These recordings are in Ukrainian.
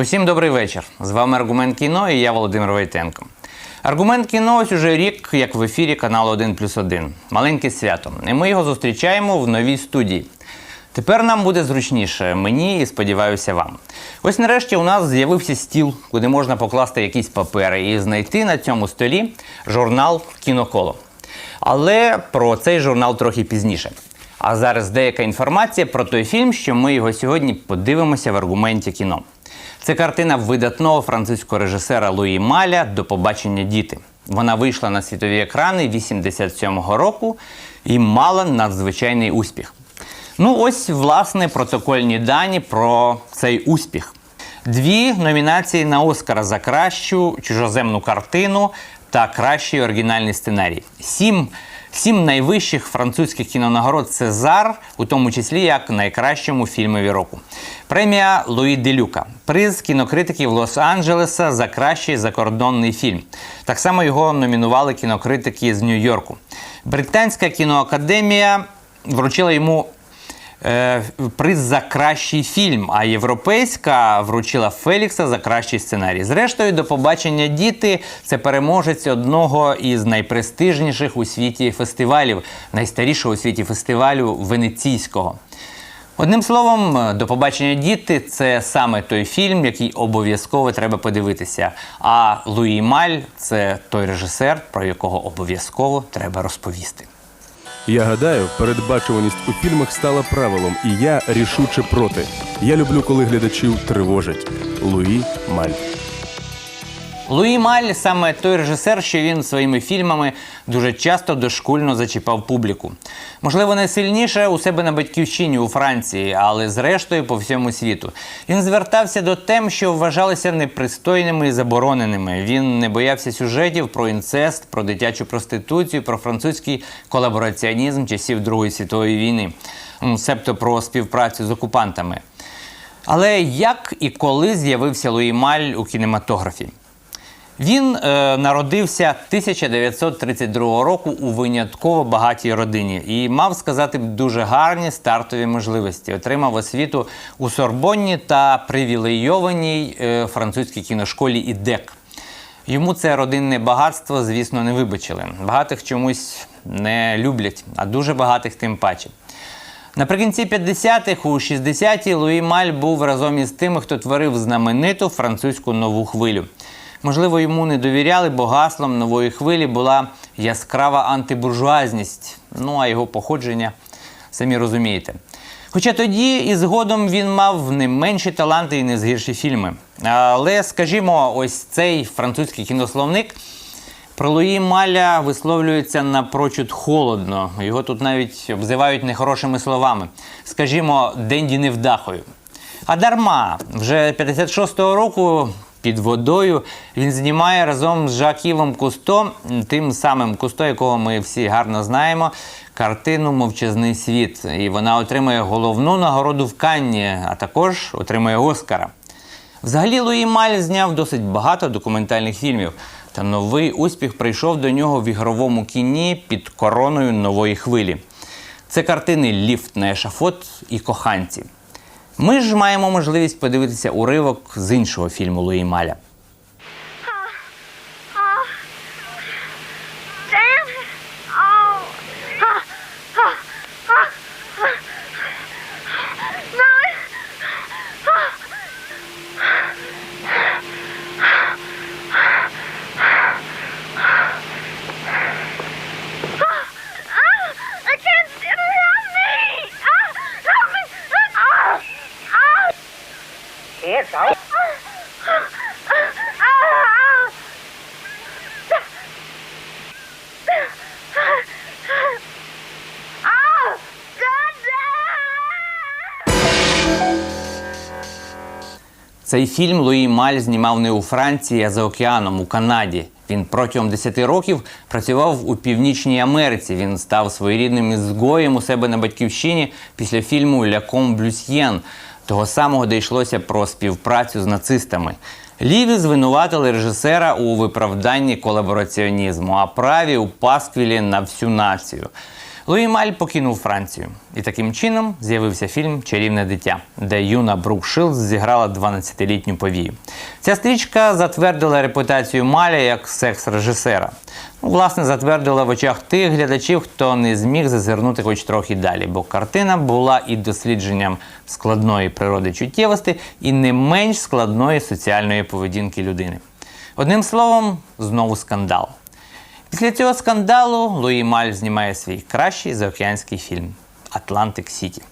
Усім добрий вечір. З вами Аргумент кіно і я Володимир Войтенко. Аргумент кіно ось уже рік, як в ефірі каналу 1 плюс 1. Маленьке свято. І ми його зустрічаємо в новій студії. Тепер нам буде зручніше, мені і сподіваюся вам. Ось нарешті у нас з'явився стіл, куди можна покласти якісь папери і знайти на цьому столі журнал Кіноколо. Але про цей журнал трохи пізніше. А зараз деяка інформація про той фільм, що ми його сьогодні подивимося в аргументі кіно. Це картина видатного французького режисера Луї Маля До побачення діти. Вона вийшла на світові екрани 87-го року і мала надзвичайний успіх. Ну, ось власне протокольні дані про цей успіх. Дві номінації на Оскара за кращу чужоземну картину та кращий оригінальний сценарій. Сім, сім найвищих французьких кінонагород Цезар, у тому числі як найкращому фільмові року. Премія Луї Делюка, приз кінокритиків Лос-Анджелеса за кращий закордонний фільм. Так само його номінували кінокритики з Нью-Йорку. Британська кіноакадемія вручила йому приз за кращий фільм, а європейська вручила Фелікса за кращий сценарій. Зрештою, до побачення діти це переможець одного із найпрестижніших у світі фестивалів, найстарішого у світі фестивалю Венеційського. Одним словом, до побачення діти це саме той фільм, який обов'язково треба подивитися. А Луї Маль це той режисер, про якого обов'язково треба розповісти. Я гадаю, передбачуваність у фільмах стала правилом, і я рішуче проти. Я люблю, коли глядачів тривожать. Луї Маль. Луї Маль саме той режисер, що він своїми фільмами дуже часто дошкульно зачіпав публіку. Можливо, не сильніше у себе на батьківщині у Франції, але зрештою по всьому світу. Він звертався до тем, що вважалися непристойними і забороненими. Він не боявся сюжетів про інцест, про дитячу проституцію, про французький колабораціонізм часів Другої світової війни, себто про співпрацю з окупантами. Але як і коли з'явився Луї Маль у кінематографі? Він е, народився 1932 року у винятково багатій родині і мав сказати дуже гарні стартові можливості. Отримав освіту у Сорбонні та привілейованій е, французькій кіношколі ІДЕК. Йому це родинне багатство, звісно, не вибачили. Багатих чомусь не люблять, а дуже багатих тим паче. Наприкінці 50-х, у 60-ті Луї Маль був разом із тими, хто творив знамениту французьку нову хвилю. Можливо, йому не довіряли, бо гаслом нової хвилі була яскрава антибуржуазність. Ну а його походження самі розумієте. Хоча тоді і згодом він мав не менші таланти і не згірші фільми. Але, скажімо, ось цей французький кінословник про Луї Маля висловлюється напрочуд холодно. Його тут навіть обзивають нехорошими словами. Скажімо, Денді невдахою. А дарма, вже 56-го року під водою він знімає разом з Жаківом Кусто, тим самим Кусто, якого ми всі гарно знаємо, картину Мовчазний світ. І вона отримує головну нагороду в Канні, а також отримує Оскара. Взагалі Луї Маль зняв досить багато документальних фільмів. Та новий успіх прийшов до нього в ігровому кіні під короною нової хвилі. Це картини Ліфт на ешафот і коханці. Ми ж маємо можливість подивитися уривок з іншого фільму Луї Маля. Цей фільм Луї Маль знімав не у Франції, а за океаном у Канаді. Він протягом 10 років працював у Північній Америці. Він став своєрідним ізгоєм у себе на батьківщині після фільму Ля Ком Блюсьєн, того самого, де йшлося про співпрацю з нацистами. Ліві звинуватили режисера у виправданні колабораціонізму, а праві у пасквілі на всю націю. Луї Маль покинув Францію. І таким чином з'явився фільм Чарівне дитя, де юна Брук Шилдс зіграла 12-літню повію. Ця стрічка затвердила репутацію Маля як секс-режисера. Ну, власне, затвердила в очах тих глядачів, хто не зміг зазирнути хоч трохи далі, бо картина була і дослідженням складної природи чуттєвості, і не менш складної соціальної поведінки людини. Одним словом, знову скандал. Після цього скандалу Луї Маль знімає свій кращий заокеанський фільм Атлантик Сіті.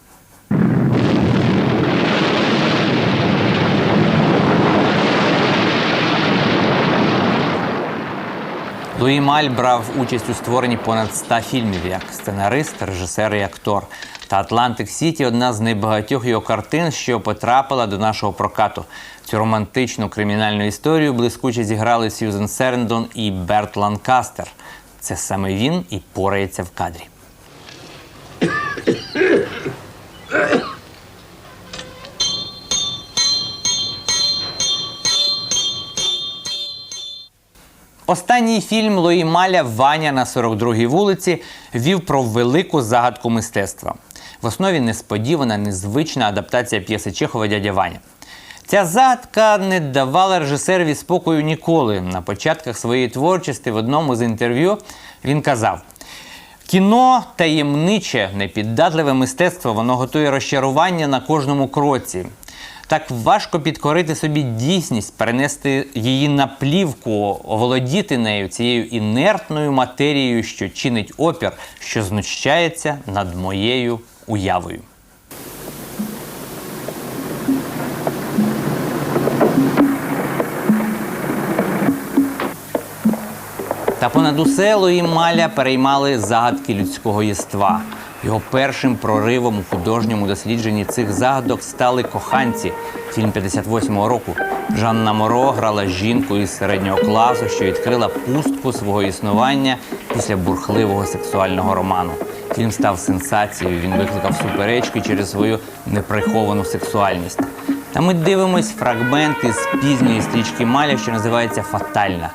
Луї Маль брав участь у створенні понад 100 фільмів як сценарист, режисер і актор. Та Атлантик Сіті одна з найбагатьох його картин, що потрапила до нашого прокату. Цю романтичну кримінальну історію блискуче зіграли Сьюзен Серендон і Берт Ланкастер. Це саме він і порається в кадрі. Останній фільм Луї Маля Ваня на 42-й вулиці вів про велику загадку мистецтва. В основі несподівана, незвична адаптація п'єси Чехова Дядя Ваня. Ця загадка не давала режисерові спокою ніколи. На початках своєї творчості в одному з інтерв'ю він казав: Кіно таємниче, непіддатливе мистецтво, воно готує розчарування на кожному кроці. Так важко підкорити собі дійсність, перенести її на плівку, оволодіти нею цією інертною матерією, що чинить опір, що знущається над моєю уявою. Та понад усе Луї Маля переймали загадки людського єства. Його першим проривом у художньому дослідженні цих загадок стали коханці. Фільм 58-го року. Жанна Моро грала жінку із середнього класу, що відкрила пустку свого існування після бурхливого сексуального роману. Фільм став сенсацією. Він викликав суперечки через свою неприховану сексуальність. Та ми дивимось фрагмент із пізньої стрічки Маля, що називається Фатальна.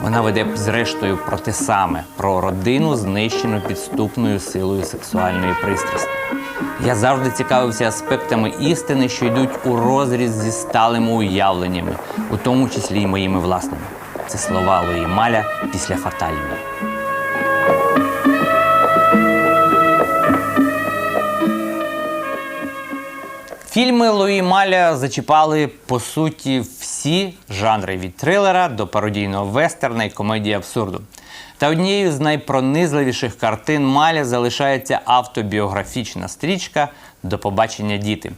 Вона веде зрештою про те саме, про родину, знищену підступною силою сексуальної пристрасті. Я завжди цікавився аспектами істини, що йдуть у розріз зі сталими уявленнями, у тому числі й моїми власними. Це слова Луї Маля після фатальної. Фільми Луї Маля зачіпали по суті всі жанри від трилера до пародійного вестерна і комедії абсурду. Та однією з найпронизливіших картин Маля залишається автобіографічна стрічка До побачення діти.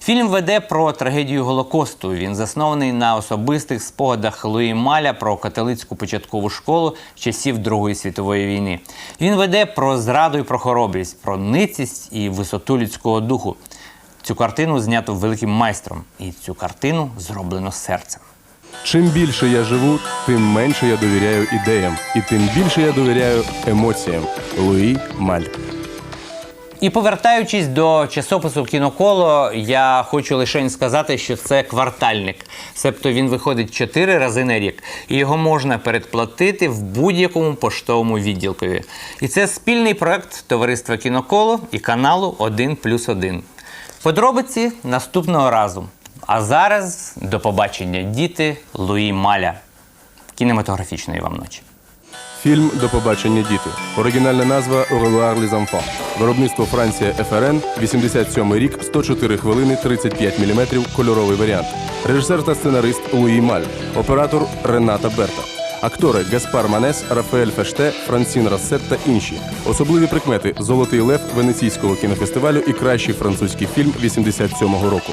Фільм веде про трагедію Голокосту. Він заснований на особистих спогадах Луї Маля про католицьку початкову школу часів Другої світової війни. Він веде про зраду і про хоробрість, про ницість і висоту людського духу. Цю картину знято великим майстром, і цю картину зроблено серцем. Чим більше я живу, тим менше я довіряю ідеям, і тим більше я довіряю емоціям. Луї Маль. І повертаючись до часопису кіноколо, я хочу лише сказати, що це квартальник. Себто він виходить чотири рази на рік, і його можна передплатити в будь-якому поштовому відділкові. І це спільний проект товариства кіноколо і каналу 1 плюс 1. Подробиці наступного разу. А зараз до побачення діти Луї Маля. Кінематографічної вам ночі. Фільм До побачення діти. Оригінальна назва les enfants. Виробництво Франція ФРН, 87 рік, 104 хвилини, 35 мм, кольоровий варіант. Режисер та сценарист Луї Маль. Оператор Рената Берта. Актори Гаспар Манес, Рафаель Феште, Франсін Рассет та інші. Особливі прикмети Золотий лев Венеційського кінофестивалю і кращий французький фільм 87-го року.